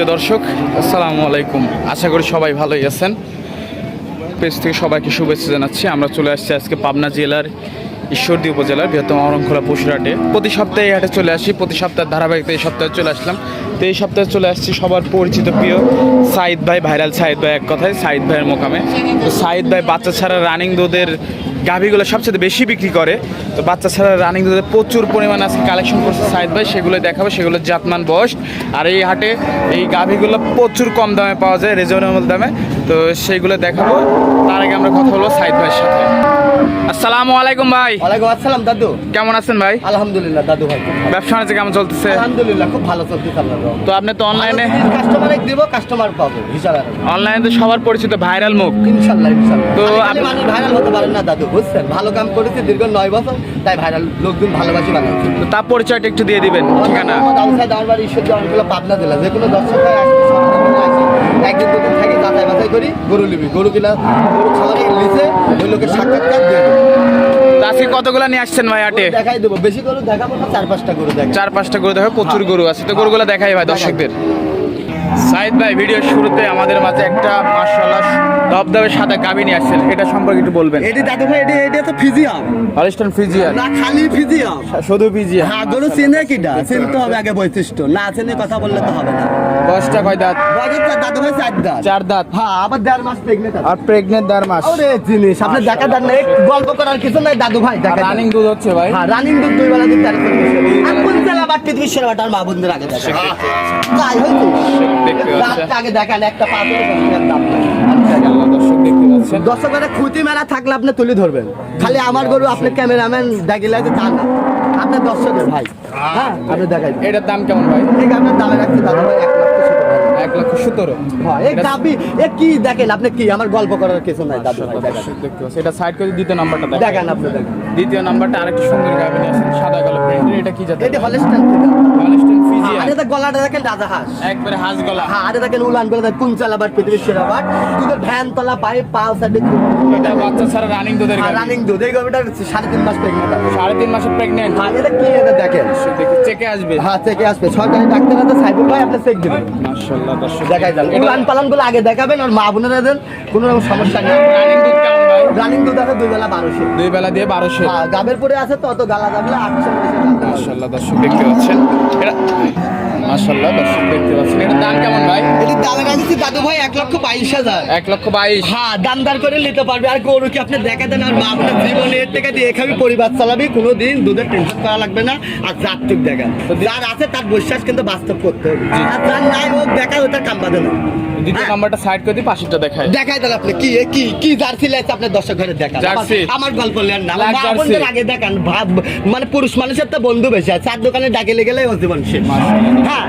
প্রিয় দর্শক, আসসালামু আলাইকুম। আশা করি সবাই ভালোই আছেন। পেজ থেকে সবাইকে শুভেচ্ছা জানাচ্ছি। আমরা চলে আসছি আজকে পাবনা জেলার ঈশ্বরদী উপজেলার বৃহত্তম অরণখোলা পশুরহাটে প্রতি সপ্তাহে এই হাটে চলে আসি, প্রতি সপ্তাহে ধারাবাহিকতা এই সপ্তাহে চলে আসলাম। তো এই সপ্তাহে চলে আসছি সবার পরিচিত প্রিয় সাইদ ভাই, ভাইরাল সাইদ ভাই এক কথায়, সাইদ ভাইয়ের মোকামে। তো সাইদ ভাই বাচ্চা ছাড়া রানিং দুধের গাভিগুলো সবচেয়ে বেশি বিক্রি করে। তো বাচ্চা ছাড়া রানিং দুধের প্রচুর পরিমাণে আজকে কালেকশন করছে সাইদ ভাই, সেগুলো দেখাবো, সেগুলো জাতমান বয়স। আর এই হাটে এই গাভিগুলো প্রচুর কম দামে পাওয়া যায় রিজনেবল দামে। তো সেইগুলো দেখাবো। তার আগে আমরা কথা বলব সাইদ ভাইয়ের সাথে আসসালামু আলাইকুম ভাই। ওয়ালাইকুম আসসালাম দাদু। কেমন আছেন ভাই? আলহামদুলিল্লাহ দাদু ভাই ব্যবসা বাণিজ্য কেমন চলতেছে? আলহামদুলিল্লাহ খুব ভালো চলতেছে আপনার তো আপনি তো অনলাইনে কাস্টমার দিব কাস্টমার পাবো হিসাব অনলাইনে তো সবার পরিচিত ভাইরাল মুখ। ইনশাল্লাহ ইনশাল্লাহ। তো আপনি- মানুষ ভাইরাল হতে পারেন না দাদু বুঝছেন? ভালো কাম করেছি দীর্ঘ নয় বছর তাই ভাইরাল লোকজন ভালোবাসি বানাচ্ছি। তো তার পরিচয়টা একটু দিয়ে দিবেন ঠিকানা। দাদু সাহেব আমার বাড়ি ঈশ্বর পাবনা জেলা। যে কোনো দর্শক। একদিন দুদিন থাকি যাচাই বাছাই করি গরু নিবি। গরু কিনা গরু খাওয়ারে লিখে ওই লোকের সাক্ষাৎকার দিয়ে আজকে কতগুলো নিয়ে আসছেন ভাই হাটে? দেখাই দেবো। বেশি গরু দেখাবো না চার পাঁচটা গরু দেখাই। চার পাঁচটা গরু দেখো প্রচুর গরু আছে। তো গরুগুলো দেখাই ভাই দর্শকদের। সাইদ ভাই ভিডিওর শুরুতে আমাদের মাঝে একটা মার্শাল্লাহ দবদবে সাদা গাবি নিয়ে আসছেন এটা সম্পর্কে একটু বলবেন। এটি দাদু ভাই এটি এটি তো ফিজিয়াম। হলিস্টন ফিজিয়ান না খালি ফিজিয়াম। শুধু ফিজিয়ান হ্যাঁ গরু চিনে কিটা? চিনতে হবে আগে বৈশিষ্ট্য। না চিনে কথা বললে তো হবে না। দশটা কয় দাঁত? বয়স তো দাদু ভাই চার দাঁত। চার দাঁত। হ্যাঁ আবার দেড় মাস প্রেগনেন্ট আর প্রেগনেন্ট দেড় মাস। ওরে জিনিস আপনি দেখা দেন না গল্প করার কিছু নাই দাদু ভাই রানিং দুধ হচ্ছে ভাই। হ্যাঁ রানিং দুধ দুই বেলা দিন তারিখ বাটতে তুমি সেরা বাটার মা বন্ধুর আগে দেখা। তাই রাতটা আগে দেখান একটা পাথরের দাম দর্শকের খুঁটি মেলা থাকলে আপনি তুলে ধরবেন। খালি আমার গরু আপনি ক্যামেরাম্যান দেখিলে তা না। আপনার দর্শকের ভাই। হ্যাঁ আপনি দেখাই এটার দাম কেমন ভাই? ঠিক আপনার দামে রাখছি দাদা ভাই এক লক্ষ এক লক্ষ সতেরো হ্যাঁ, এই দাবি এ কি দেখেন আপনি কি? আমার গল্প করার কিছু নাই দাদু ভাই দেখতে এটা সাইড করে দ্বিতীয় নাম্বারটা দেখেন আপনি দেখেন। দ্বিতীয় নাম্বারটা আরেকটি সুন্দর গাবি নিয়ে আসেন সাদা কালো প্রিন্টের এটা কি জাতের? এটি হলস্টাইন হলিস্টন ফিজিয়ান আরে তো গলাটা দেখেন রাজা হাঁস। একবারে হাঁস গলা। হ্যাঁ আরে দেখেন উলান করে দেখেন কুঞ্চাল আবার পৃথিবীর সেরা বার দুধের ভ্যান তলা পায়ে পাল সাইডে এটা বাচ্চা ছাড়া রানিং দুধের গাবি রানিং দুধ। এই গরুটার সাড়ে তিন মাস প্রেগনেন্ট সাড়ে তিন মাসের প্রেগনেন্ট হ্যাঁ এটা কি এটা দেখেন? চেকে আসবে। হ্যাঁ চেকে আসবে। সরকারি ডাক্তার আছে সাইবুল ভাই আপনি চেক দিবেন। মাশাআল্লাহ দর্শক। দেখাই যান উলান পালনগুলো আগে দেখাবেন আর মা বোনেরা দেন কোনো রকম সমস্যা নেই। রানিং দুধ আছে দুই বেলা বারোশো। দুই বেলা দিয়ে বারোশো। গাবের পরে আছে তো অত গালা গাবলে আটশো মাশাআল্লাহ দর্শক দেখতে পাচ্ছেন। এটা দর্শক দেখতে পাচ্ছেন। দাম কেমন ভাই? এটি দামে রাখছি দাদু ভাই এক লক্ষ বাইশ হাজার। এক লক্ষ বাইশ। হ্যাঁ করে নিতে পারবে। আর গরু কি আপনি দেখা দেন? আর মা আপনার জীবনে এর থেকে দিয়ে খাবি পরিবার চালাবি কোনো দিন দুধের টেনশন করা লাগবে না। আর দেখান। যার আছে তার বিশ্বাস কিন্তু বাস্তব করতে হবে। আর যার নাই হোক দেখা কাম না। দ্বিতীয় নাম্বারটা সাইড করে দিয়ে পাশেরটা দেখাই দেন আপনি কি কি কি জার্সি আপনার দর্শক ঘরে দেখান? আমার- গল্প লেন না। আমার। আগে দেখান। ভাব মানে পুরুষ মানুষের তো বন্ধু বেশি আছে। চার দোকানে ডাকে গেলে জীবন শেষ। হ্যাঁ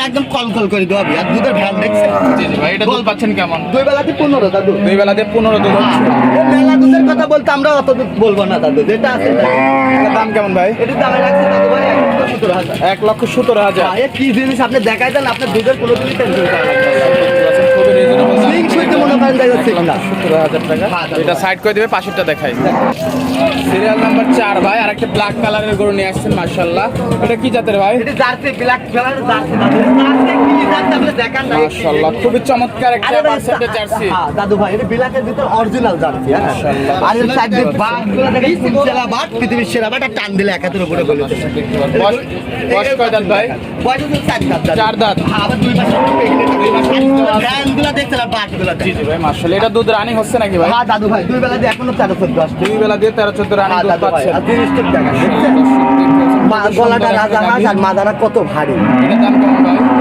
একদম কল কল করে দেওয়া আর দুধের ভ্যান দেখছে পাচ্ছেন কেমন দুই বেলাতে পনেরো দাদু দুই পনেরো দুধ। মেলা দুধের কথা বলতে আমরা অত দুধ বলব না দাদু যেটা আছে দাম কেমন ভাই? এটি দামে রাখছে দাদু ভাই এক লক্ষ সতেরো হাজার। কি জিনিস আপনি দেখাই দেন আপনার দুধের কোনো না। খুবই সতেরো হাজার টাকা। হ্যাঁ, এটা সাইড করে দিবে পাশেরটা দেখাই। সিরিয়াল নাম্বার চার ভাই আর একটা ব্ল্যাক কালারের গরু নিয়ে আসছেন মার্শাল্লাহ এটা কি জাতের ভাই? এটি জার্সি ব্ল্যাক কালার খুবই চমৎকার একটা আরে জার্সি। দাদু ভাই এটা বিলাকের ভিতর অরিজিনাল জার্সি হ্যাঁ? আর এর সাইড দিয়ে বাঘগুলো দেখেন সেরা বাঘ পৃথিবীর সেরা বাঘ টান দিলে একাতের উপরে বলে বয়স- বয়স কয় দাঁত ভাই? বয়স হচ্ছে চার দাঁত চার দাঁত। আবার দুই মাস দুই মাস আর ভ্যানগুলো বাঘগুলো জি জি ভাই এটা দুধ রানিং হচ্ছে নাকি ভাই? হ্যাঁ দাদু ভাই দুই বেলা দিয়ে এখনও তেরো চোদ্দ আসছে। দুই বেলা দিয়ে তেরো চোদ্দ রানিং দুধ আর দেখেন দেখছেন? গলাটা রাজা হাঁস আর মাদারা কত ভারী।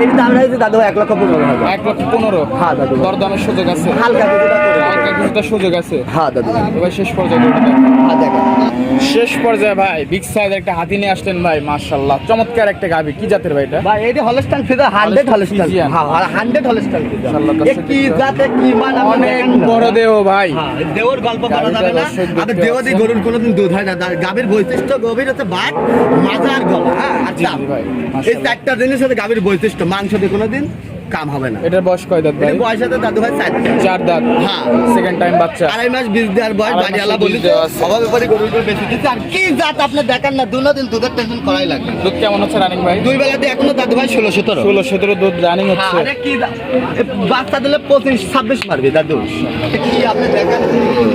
এর দাম রয়েছে দাদু এক লক্ষ পনেরো হাজার। এক লক্ষ পনেরো? হ্যাঁ, দাদু। দরদামের সুযোগ আছে? হালকা কিছুটা হালকা কিছুটা সুযোগ আছে? হ্যাঁ দাদু। এবার শেষ পর্যায়ে হ্যাঁ শেষ পর্যায়ে ভাই বিগ সাইজ একটা হাতি নিয়ে আসলেন ভাই মাশাল্লাহ চমৎকার একটা গাভি। কি জাতের ভাই এটা? ভাই এটি হলস্টাইন ফিদার হান্ড্রেড হলস্টাইন Friesian। হ্যাঁ হান্ড্রেড হলস্টাইন ফিদার ইনশাআল্লাহ এ দর্শক কি জাতে কি মান অনেক বড় দেহ ভাই। হ্যাঁ, দেওর গল্প করা যাবে না। আর দেওয়া দিয়ে গরুর কোনোদিন দুধ হয় না। গাভীর বৈশিষ্ট্য গভীর হচ্ছে বাট গলা হ্যাঁ? আচ্ছা। ভাই, এই। চারটা জিনিস হচ্ছে গাভীর বৈশিষ্ট্য। মাংস দিয়ে কোনোদিন কাম হবে না। এটার বয়স কয় দাঁত ভাই? বয়স দাদু ভাই চার চার দাঁত। হ্যাঁ। সেকেন্ড টাইম বাচ্চা। আড়াই মাস বীজ দেওয়ার বয়স বাড়িওয়ালা বলি পরে গরুগুলো বেশি দিচ্ছে। আর কি জাত আপনি দেখান না দুনো দিন দুধের টেনশন করাই লাগবে দুধ কেমন হচ্ছে রানিং ভাই? দুই বেলাতে এখনও দাদু ভাই ষোলো সতেরো। ষোলো সতেরো দুধ রানিং হচ্ছে। আরে কি বাচ্চা দিলে পঁচিশ ছাব্বিশ মারবে দাদু। কি আপনি দেখেন।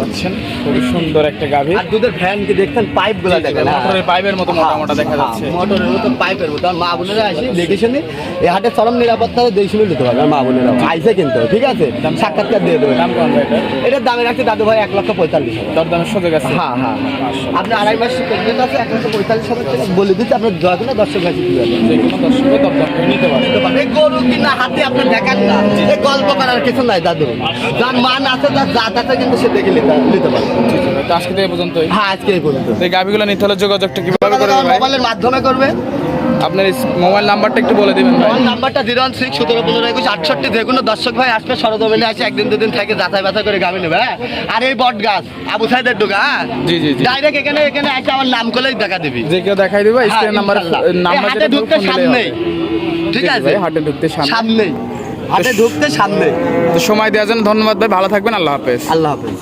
পাচ্ছেন খুবই সুন্দর একটা গাভী। আর দুধের ফ্যান কি দেখছেন? পাইপগুলা দেখেন হ্যাঁ। মোটরের পাইপের মতো মোটা মোটা দেখা যাচ্ছে। হ্যাঁ, মোটরের মতো পাইপের মতো। আর মা বোনেরা আসি দেখে শুনি এই হাটে চরম নিরাপত্তা দেখে শুনে নিতে পারবে মা বোনেরা আইসে কিন্তু ঠিক আছে? সাক্ষাৎকার দিয়ে দেবে। দাম কম এটা এটার দামে রাখছে দাদু ভাই এক লক্ষ পঁয়তাল্লিশ হাজার। দরদামের সুযোগ আছে। হ্যাঁ হ্যাঁ আপনি আড়াই মাস প্রেগনেন্ট আছে এক লক্ষ পঁয়তাল্লিশ হাজার। টাকা বলে দিচ্ছে আপনার দয়া করে দর্শক ভাই দিয়ে দেবেন যে কোনো দর্শকে করে নিতে পারবে। গরু কিনা হাতে আপনার দেখান না। এই গল্প করার কিছু নাই দাদু। যার মান আছে তার জাত আছে কিন্তু সে দেখে নিতে পারবে আজকে এই পর্যন্তই। হ্যাঁ আজকে এই পর্যন্ত। এই গাভিগুলো নিতে হলে যোগাযোগটা কীভাবে করবে মোবাইলের মাধ্যমে করবে। আপনার মোবাইল নাম্বারটা একটু বলে দিবেন মোবাইল নাম্বারটা জিরো ওয়ান সিক্স সতেরো পনেরো একুশ আটষট্টি যে কোনো দর্শক ভাই আসবে সরজমিনে আসে একদিন দুদিন থেকে যাচাই বাছাই করে গাবি নেবে হ্যাঁ? আর এই বট গাছ আবু সাইদের ডুগা হ্যাঁ? জি জি ডাইরেক্ট এখানে এখানে এসে আমার নাম করলেই দেখা দিবি। যে কেউ দেখাই দিবে হ্যাঁ, স্ক্রিন নাম্বার ইনশাল্লাহ। নাম্বার এই ঢুকতে সামনেই। ঠিক আছে? হাটে ঢুকতে সামনে হাটে ঢুকতে সামনে সময় দেওয়ার জন্য ধন্যবাদ ভাই ভালো থাকবেন আল্লাহ হাফেজ। আল্লাহ হাফেজ।